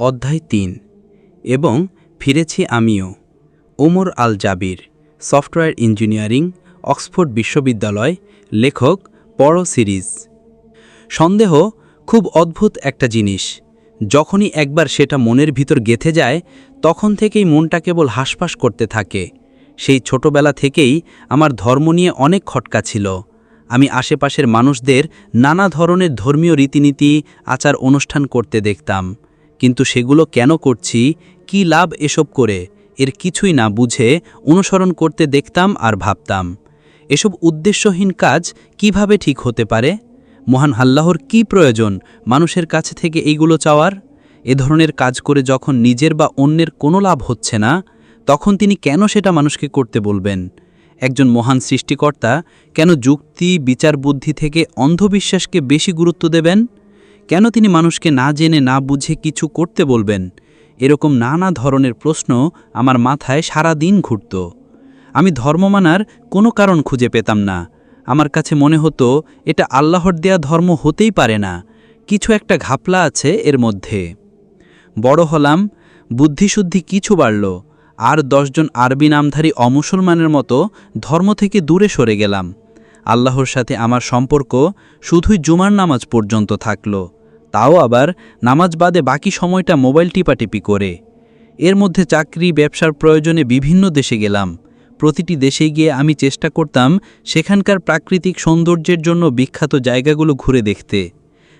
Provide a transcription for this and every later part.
অধ্যায় তিন। এবং ফিরেছি আমিও। Omar al Jabir software engineering, Oxford বিশ্ববিদ্যালয়, লেখক, পড়ো সিরিজ। সন্দেহ খুব অদ্ভুত একটা জিনিস। যখনই একবার সেটা মনের ভিতর গেথে যায়, তখন থেকেই মনটা কেবল হাসপাস করতে থাকে। সেই ছোটবেলা থেকেই আমার ধর্ম নিয়ে অনেক খটকা ছিল। আমি আশেপাশের মানুষদের নানা ধরনের ধর্মীয় রীতিনীতি আচার অনুষ্ঠান করতে দেখতাম। কিন্তু সেগুলো কেন করছি, কি লাভ এসব করে, এর কিছুই না বুঝে অনুসরণ করতে দেখতাম আর ভাবতাম। এসব উদ্দেশ্যহীন কাজ কীভাবে ঠিক হতে পারে? মহান আল্লাহর কি প্রয়োজন মানুষের কাছে থেকে এইগুলো চাওয়ার? এ ধরনের কাজ করে যখন নিজের বা অন্যের কোনো লাভ হচ্ছে না, তখন তিনি কেন সেটা মানুষকে করতে বলবেন? একজন মহান সৃষ্টিকর্তা কেন যুক্তি, বিচার বুদ্ধি থেকে অন্ধবিশ্বাসকে বেশি গুরুত্ব দেবেন? কেন তিনি মানুষকে না জেনে না বুঝে কিছু করতে বলবেন? এরকম নানা ধরনের প্রশ্ন আমার মাথায় সারা দিন ঘুরত। আমি ধর্ম মানার কোনো কারণ খুঁজে পেতাম না। আমার কাছে মনে হতো, এটা আল্লাহর দেয়া ধর্ম হতেই পারে না। কিছু একটা ঘাপলা আছে এর মধ্যে। বড় হলাম, বুদ্ধিশুদ্ধি কিছু বাড়ল। আর দশজন আরবি নামধারী অমুসলমানের মতো ধর্ম থেকে দূরে সরে গেলাম। আল্লাহর সাথে আমার সম্পর্ক শুধুই জুমার নামাজ পর্যন্ত থাকল। তাও আবার নামাজ বাদে বাকি সময়টা মোবাইল টিপাটিপি করে। এর মধ্যে চাকরি, ব্যবসার প্রয়োজনে বিভিন্ন দেশে গেলাম। প্রতিটি দেশে গিয়ে আমি চেষ্টা করতাম সেখানকার প্রাকৃতিক সৌন্দর্যের জন্য বিখ্যাত জায়গাগুলো ঘুরে দেখতে।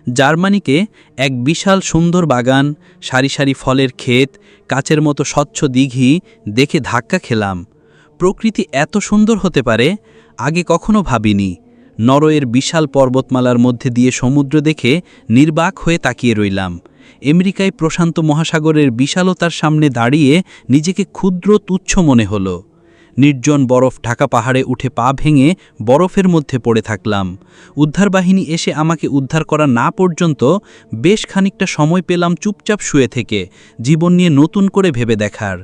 জার্মানিকে এক বিশাল সুন্দর বাগান, সারি সারি ফলের ক্ষেত, কাচের মতো স্বচ্ছ দিঘি দেখে ধাক্কা খেলাম। প্রকৃতি এত সুন্দর হতে পারে, আগে কখনো ভাবিনি। নরওয়ের বিশাল পর্বতমালার মধ্যে দিয়ে সমুদ্র দেখে নির্বাক হয়ে তাকিয়ে রইলাম। আমেরিকায় প্রশান্ত মহাসাগরের বিশালতার সামনে দাঁড়িয়ে নিজেকে ক্ষুদ্র তুচ্ছ মনে হলো। নির্জন বরফ ঢাকা পাহাড়ে উঠে পা ভেঙে বরফের মধ্যে পড়ে থাকলাম। উদ্ধার বাহিনী এসে আমাকে উদ্ধার করা না পর্যন্ত বেশ খানিকটা সময় পেলাম চুপচাপ শুয়ে থেকে, জীবন নিয়ে নতুন করে ভেবে দেখার।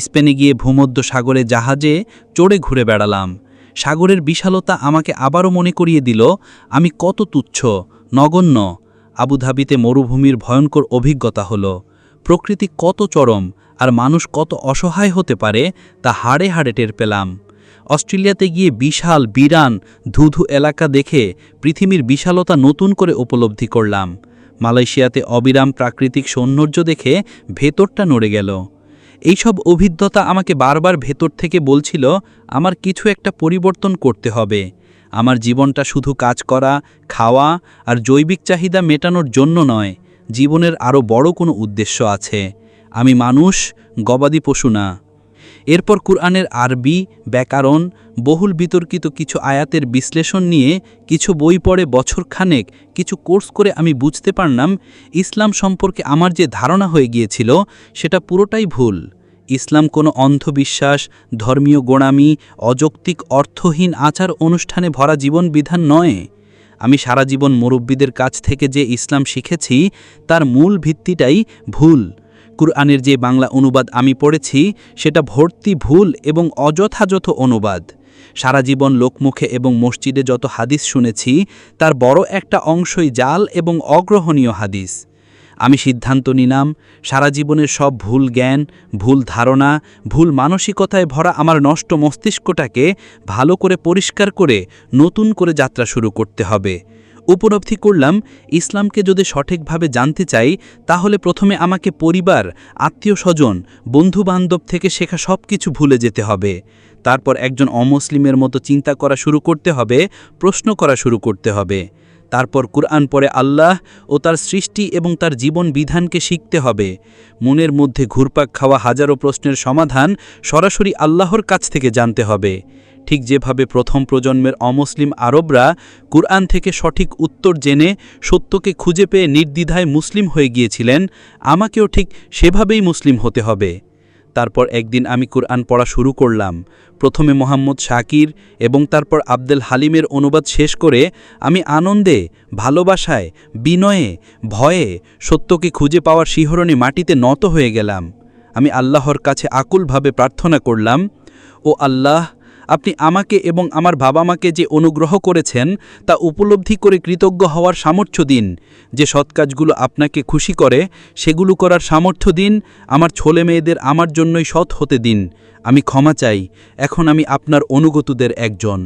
স্পেনে গিয়ে ভূমধ্য সাগরে জাহাজে চড়ে ঘুরে বেড়ালাম। সাগরের বিশালতা আমাকে আবারও মনে করিয়ে দিল, আমি কত তুচ্ছ, নগণ্য। আবুধাবিতে মরুভূমির ভয়ঙ্কর অভিজ্ঞতা হল। প্রকৃতি কত চরম আর মানুষ কত অসহায় হতে পারে, তা হাড়ে হাড়ে টের পেলাম। অস্ট্রেলিয়াতে গিয়ে বিশাল, বিরান, ধুধু এলাকা দেখে পৃথিবীর বিশালতা নতুন করে উপলব্ধি করলাম। মালয়েশিয়াতে অবিরাম প্রাকৃতিক সৌন্দর্য দেখে ভেতরটা নড়ে গেল। এইসব অভিজ্ঞতা আমাকে বারবার ভেতর থেকে বলছিল, আমার কিছু একটা পরিবর্তন করতে হবে। আমার জীবনটা শুধু কাজ করা, খাওয়া আর জৈবিক চাহিদা মেটানোর জন্য নয়, জীবনের আরও বড় কোনো উদ্দেশ্য আছে। আমি মানুষ, গবাদি পশু না। এরপর কুরআনের আরবি, ব্যাকরণ, বহুল বিতর্কিত কিছু আয়াতের বিশ্লেষণ নিয়ে কিছু বই পড়ে বছরখানেক, কিছু কোর্স করে আমি বুঝতে পারলাম, ইসলাম সম্পর্কে আমার যে ধারণা হয়ে গিয়েছিল, সেটা পুরোটাই ভুল। ইসলাম কোনো অন্ধবিশ্বাস, ধর্মীয় গোড়ামি, অযৌক্তিক, অর্থহীন আচার অনুষ্ঠানে ভরা জীবন বিধান নয়। আমি সারা জীবন মুরব্বীদের কাছ থেকে যে ইসলাম শিখেছি, তার মূল ভিত্তিটাই ভুল। কুরআনের যে বাংলা অনুবাদ আমি পড়েছি, সেটা ভর্তি ভুল এবং অযথাযথ অনুবাদ। সারা জীবন লোকমুখে এবং মসজিদে যত হাদিস শুনেছি, তার বড় একটা অংশই জাল এবং অগ্রহণীয় হাদিস। আমি সিদ্ধান্ত নিলাম, সারা জীবনের সব ভুল জ্ঞান, ভুল ধারণা, ভুল মানসিকতায় ভরা আমার নষ্ট মস্তিষ্কটাকে ভালো করে পরিষ্কার করে নতুন করে যাত্রা শুরু করতে হবে। উপলব্ধি করলাম, ইসলামকে যদি সঠিকভাবে জানতে চাই, তাহলে প্রথমে আমাকে পরিবার, আত্মীয় স্বজন, বন্ধুবান্ধব থেকে শেখা সব কিছু ভুলে যেতে হবে। তারপর একজন অমুসলিমের মতো চিন্তা করা শুরু করতে হবে, প্রশ্ন করা শুরু করতে হবে। তারপর কুরআন পরে আল্লাহ ও তার সৃষ্টি এবং তার জীবন বিধানকে শিখতে হবে। মনের মধ্যে ঘুরপাক খাওয়া হাজারো প্রশ্নের সমাধান সরাসরি আল্লাহর কাছ থেকে জানতে হবে। ঠিক যেভাবে প্রথম প্রজন্মের অমুসলিম আরবরা কুরআন থেকে সঠিক উত্তর জেনে সত্যকে খুঁজে পেয়ে নির্দ্বিধায় মুসলিম হয়ে গিয়েছিলেন, আমাকেও ঠিক সেভাবেই মুসলিম হতে হবে। তারপর একদিন আমি কুরআন পড়া শুরু করলাম। প্রথমে মোহাম্মদ শাকির এবং তারপর আব্দুল হালিমের অনুবাদ শেষ করে আমি আনন্দে, ভালোবাসায়, বিনয়ে, ভয়ে সত্যকে খুঁজে পাওয়ার শিহরণে মাটিতে নত হয়ে গেলাম। আমি আল্লাহর কাছে আকুলভাবে প্রার্থনা করলাম, ও আল্লাহ আপনি আমাকে এবং আমার বাবা মাকে যে অনুগ্রহ করেছেন, তা উপলব্ধি করে কৃতজ্ঞ হওয়ার সামর্থ্য দিন। যে সৎ কাজগুলো আপনাকে খুশি করে, সেগুলো করার সামর্থ্য দিন। আমার ছেলে মেয়েদের আমার জন্যই সৎ হতে দিন। আমি ক্ষমা চাই। এখন আমি আপনার অনুগতদের একজন।